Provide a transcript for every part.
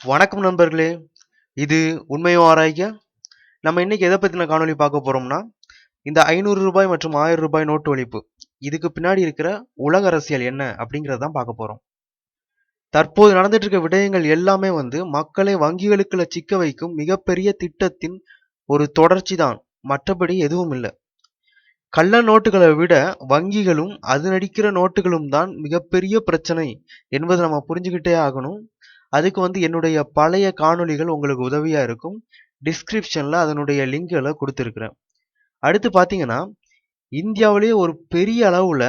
வணக்கம் நண்பர்களே. இது உண்மையோ ஆராய்க்க நம்ம இன்னைக்கு எதை பற்றின காணொளி பார்க்க போகிறோம்னா இந்த ஐநூறு ரூபாய் மற்றும் ஆயிரம் ரூபாய் நோட்டு ஒழிப்பு. இதுக்கு பின்னாடி இருக்கிற உலக அரசியல் என்ன அப்படிங்கிறத தான் பார்க்க போகிறோம் தற்போது நடந்துட்டு இருக்க விடயங்கள் எல்லாமே வந்து மக்களை வங்கிகளுக்குள்ள சிக்க வைக்கும் மிகப்பெரிய திட்டத்தின் ஒரு தொடர்ச்சி தான். மற்றபடி எதுவும் இல்லை. கள்ள நோட்டுகளை விட வங்கிகளும் அது நடிக்கிற நோட்டுகளும் தான் மிகப்பெரிய பிரச்சனை என்பதை நம்ம புரிஞ்சுக்கிட்டே ஆகணும். அதுக்கு வந்து என்னுடைய பழைய காணொளிகள் உங்களுக்கு உதவியாக இருக்கும். டிஸ்கிரிப்ஷனில் அதனுடைய லிங்க்களை கொடுத்துருக்குறேன். அடுத்து பார்த்தீங்கன்னா இந்தியாவிலேயே ஒரு பெரிய அளவில்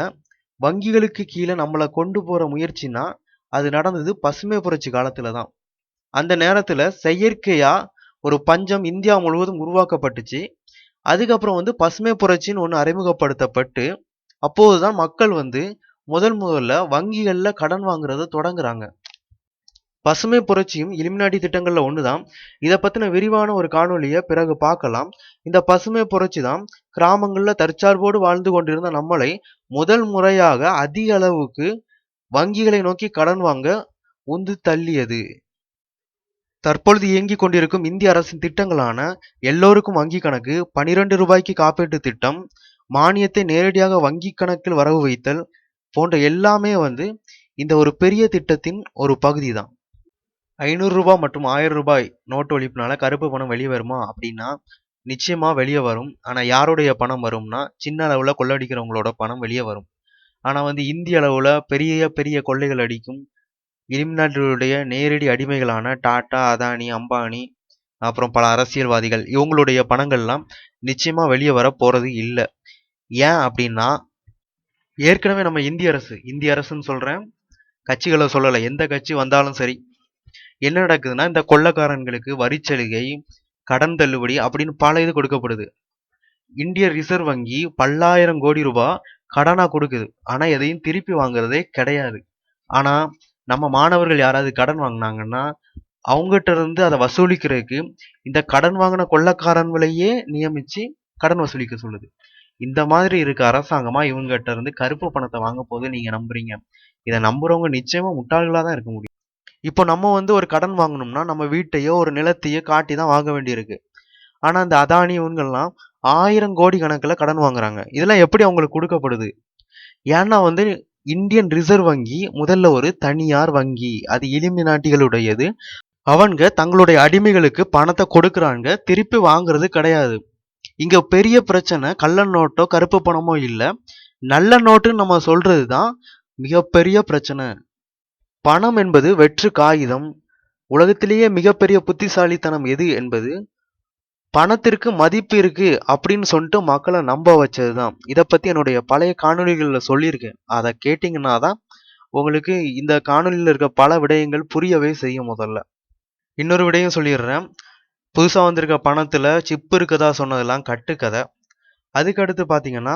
வங்கிகளுக்கு கீழே நம்மளை கொண்டு போகிற முயற்சினா அது நடந்தது பசுமை புரட்சி காலத்தில் தான். அந்த நேரத்தில் செயற்கையாக ஒரு பஞ்சம் இந்தியா முழுவதும் உருவாக்கப்பட்டுச்சு. அதுக்கப்புறம் வந்து பசுமை புரட்சின்னு ஒன்று அறிமுகப்படுத்தப்பட்டு அப்போதுதான் மக்கள் வந்து முதல் முதல்ல வங்கிகளில் கடன் வாங்குறத தொடங்குறாங்க. பசுமை புரட்சியும் இளிமினாட்டி திட்டங்களில் ஒன்று தான் இதை பற்றின விரிவான ஒரு காணொலியை பிறகு பார்க்கலாம். இந்த பசுமை புரட்சி தான் கிராமங்களில் தற்சார்போடு வாழ்ந்து கொண்டிருந்த நம்மளை முதல் முறையாக அதிக அளவுக்கு வங்கிகளை நோக்கி கடன் வாங்க உந்து தள்ளியது. தற்பொழுது இயங்கிக் கொண்டிருக்கும் இந்திய அரசின் திட்டங்களான எல்லோருக்கும் வங்கி கணக்கு பனிரெண்டு ரூபாய்க்கு காப்பீட்டு திட்டம் மானியத்தை நேரடியாக வங்கி கணக்கில் வரவு வைத்தல் போன்ற எல்லாமே வந்து இந்த ஒரு பெரிய திட்டத்தின் ஒரு பகுதி தான் ஐநூறு ரூபாய் மற்றும் ஆயிரம் ரூபாய் நோட்டு ஒழிப்புனால கருப்பு பணம் வெளியே வருமா? அப்படின்னா நிச்சயமாக வெளியே வரும். ஆனால் யாருடைய பணம் வரும்னா சின்ன அளவில் கொள்ளடிக்கிறவங்களோட பணம் வெளியே வரும். ஆனால் வந்து இந்திய அளவில் பெரிய பெரிய கொள்ளைகள் அடிக்கும். இலுமினாட்டிகளுடைய நேரடி அடிமைகளான டாட்டா அதானி அம்பானி அப்புறம் பல அரசியல்வாதிகள் இவங்களுடைய பணங்கள்லாம் நிச்சயமாக வெளியே வர போகிறது இல்லை. ஏன் அப்படின்னா ஏற்கனவே நம்ம இந்திய அரசு இந்திய அரசுன்னு சொல்கிறேன் கட்சிகளை சொல்லலை. எந்த கட்சி வந்தாலும் சரி என்ன நடக்குதுன்னா இந்த கொள்ளக்காரன்களுக்கு வரிச்சலுகை கடன் தள்ளுபடி அப்படின்னு பல இது கொடுக்கப்படுது. இந்திய ரிசர்வ் வங்கி பல்லாயிரம் கோடி ரூபாய் கடனாக கொடுக்குது. ஆனால் எதையும் திருப்பி வாங்குறதே கிடையாது. ஆனால் நம்ம மாணவர்கள் யாராவது கடன் வாங்கினாங்கன்னா அவங்ககிட்ட இருந்து அதை வசூலிக்கிறதுக்கு இந்த கடன் வாங்கின கொள்ளக்காரன்களையே நியமித்து கடன் வசூலிக்க சொல்லுது. இந்த மாதிரி இருக்க அரசாங்கமா இவங்ககிட்ட இருந்து கருப்பு பணத்தை வாங்க போது நீங்க நம்புறீங்க. இதை நம்புறவங்க நிச்சயமா முட்டாள்களா தான் இருக்க முடியும். இப்போ நம்ம வந்து ஒரு கடன் வாங்கணும்னா நம்ம வீட்டையோ ஒரு நிலத்தையோ காட்டி தான் வாங்க வேண்டியிருக்கு. ஆனால் இந்த அதானி இவங்கெல்லாம் ஆயிரம் கோடி கணக்கில் கடன் வாங்குறாங்க. இதெல்லாம் எப்படி அவங்களுக்கு கொடுக்கப்படுது? ஏன்னா வந்து இந்தியன் ரிசர்வ் வங்கி முதல்ல ஒரு தனியார் வங்கி. அது இலிமி நாட்டிகளுடையது அவங்க தங்களுடைய அடிமைகளுக்கு பணத்தை கொடுக்குறாங்க. திருப்பி வாங்குறது கிடையாது. இங்க பெரிய பிரச்சனை கள்ள நோட்டோ கருப்பு பணமோ இல்லை. நல்ல நோட்டுன்னு நம்ம சொல்றது தான் மிகப்பெரிய பிரச்சனை. பணம் என்பது வெற்று காகிதம். உலகத்திலேயே மிகப்பெரிய புத்திசாலித்தனம் எது என்பது பணத்திற்கு மதிப்பு இருக்கு அப்படின்னு சொல்லிட்டு மக்களை நம்ப வச்சது தான் இதை பத்தி என்னுடைய பழைய காணொலிகளில் சொல்லியிருக்கேன். அதை கேட்டிங்கன்னா தான் உங்களுக்கு இந்த காணொலியில் இருக்க பல விடயங்கள் புரியவே செய்யும் முதல்ல. இன்னொரு விடயம் சொல்லிடுறேன். புதுசாக வந்திருக்க பணத்தில் சிப்பு இருக்கதா சொன்னதெல்லாம் கட்டுக்கதை. அதுக்கடுத்து பாத்தீங்கன்னா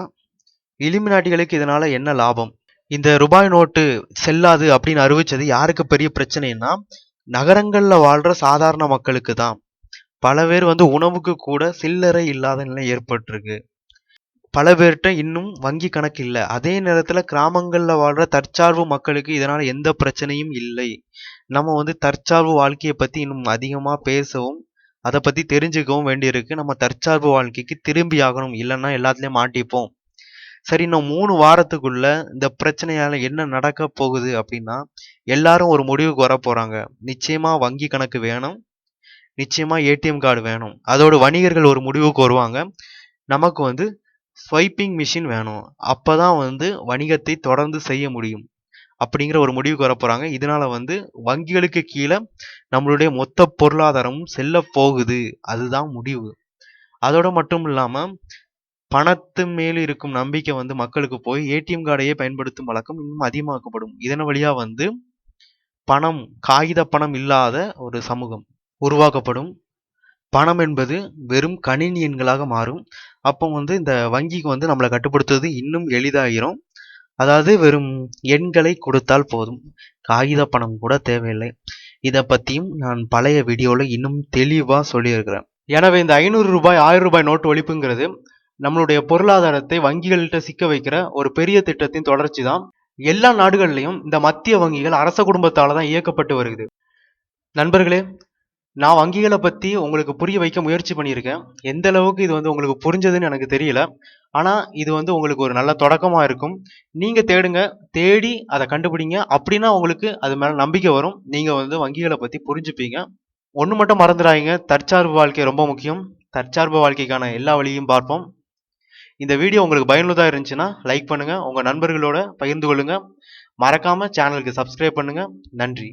இலுமினாட்டிகளுக்கு இதனால் என்ன லாபம்? இந்த ரூபாய் நோட்டு செல்லாது அப்படின்னு அறிவிச்சது யாருக்கு பெரிய பிரச்சனைன்னா நகரங்களில் வாழ்கிற சாதாரண மக்களுக்கு தான். பல பேர் வந்து உணவுக்கு கூட சில்லறை இல்லாத நிலை ஏற்பட்டிருக்கு. பல பேர்கிட்ட இன்னும் வங்கி கணக்கு இல்லை. அதே நேரத்தில் கிராமங்களில் வாழ்கிற தற்சார்பு மக்களுக்கு இதனால் எந்த பிரச்சனையும் இல்லை. நம்ம வந்து தற்சார்பு வாழ்க்கையை பற்றி இன்னும் அதிகமாக பேசவும் அதை பற்றி தெரிஞ்சுக்கவும் வேண்டியிருக்கு. நம்ம தற்சார்பு வாழ்க்கைக்கு திரும்பி ஆகணும். இல்லைன்னா எல்லாத்துலேயும் மாட்டிப்போம். சரி இன்னும் மூணு வாரத்துக்குள்ள இந்த பிரச்சனையால என்ன நடக்க போகுது அப்படின்னா எல்லாரும் ஒரு முடிவுக்கு வர போறாங்க. நிச்சயமா வங்கி கணக்கு வேணும். நிச்சயமா ஏடிஎம் கார்டு வேணும். அதோட வணிகர்கள் ஒரு முடிவுக்கு வருவாங்க. நமக்கு வந்து ஸ்வைப்பிங் மிஷின் வேணும். அப்பதான் வந்து வணிகத்தை தொடர்ந்து செய்ய முடியும் அப்படிங்கிற ஒரு முடிவுக்கு வர போறாங்க. இதனால வந்து வங்கிகளுக்கு கீழே நம்மளுடைய மொத்த பொருளாதாரமும் செல்ல போகுது. அதுதான் முடிவு. அதோட மட்டும் இல்லாம பணத்து மேல் இருக்கும் நம்பிக்கை வந்து மக்களுக்கு போய் ஏடிஎம் கார்டையே பயன்படுத்தும் வழக்கம் இன்னும் அதிகமாக்கப்படும். இதன் வழியாக வந்து பணம் காகித பணம் இல்லாத ஒரு சமூகம் உருவாக்கப்படும். பணம் என்பது வெறும் கணினி எண்களாக மாறும். அப்போ வந்து இந்த வங்கிக்கு வந்து நம்மளை கட்டுப்படுத்துவது இன்னும் எளிதாகிரும் அதாவது வெறும் எண்களை கொடுத்தால் போதும். காகித பணம் கூட தேவையில்லை. இதை பற்றியும் நான் பழைய வீடியோவில் இன்னும் தெளிவாக சொல்லியிருக்கிறேன். எனவே இந்த ஐநூறு ரூபாய் ஆயிரம் ரூபாய் நோட்டு ஒழிப்புங்கிறது நம்மளுடைய பொருளாதாரத்தை வங்கிகள்கிட்ட சிக்க வைக்கிற ஒரு பெரிய திட்டத்தின் தொடர்ச்சி தான் எல்லா நாடுகள்லையும் இந்த மத்திய வங்கிகள் அரச குடும்பத்தால் தான் இயக்கப்பட்டு வருகிறது நண்பர்களே நான் வங்கிகளை பற்றி உங்களுக்கு புரிய வைக்க முயற்சி பண்ணியிருக்கேன். எந்த அளவுக்கு இது வந்து உங்களுக்கு புரிஞ்சதுன்னு எனக்கு தெரியல. ஆனால் இது வந்து உங்களுக்கு ஒரு நல்ல தொடக்கமாக இருக்கும். நீங்கள் தேடுங்க தேடி அதை கண்டுபிடிங்க. அப்படின்னா உங்களுக்கு அது மேலே நம்பிக்கை வரும். நீங்கள் வந்து வங்கிகளை பற்றி புரிஞ்சுப்பீங்க. ஒன்று மட்டும் மறந்துடாதீங்க. தற்சார்பு வாழ்க்கை ரொம்ப முக்கியம். தற்சார்பு வாழ்க்கைக்கான எல்லா வழியும் பார்ப்போம். இந்த வீடியோ உங்களுக்கு பயனுள்ளதாக இருந்துச்சுன்னா லைக் பண்ணுங்கள் உங்கள் நண்பர்களோட பகிர்ந்து கொள்ளுங்கள் மறக்காமல் சேனலுக்கு சப்ஸ்கிரைப் பண்ணுங்கள் நன்றி.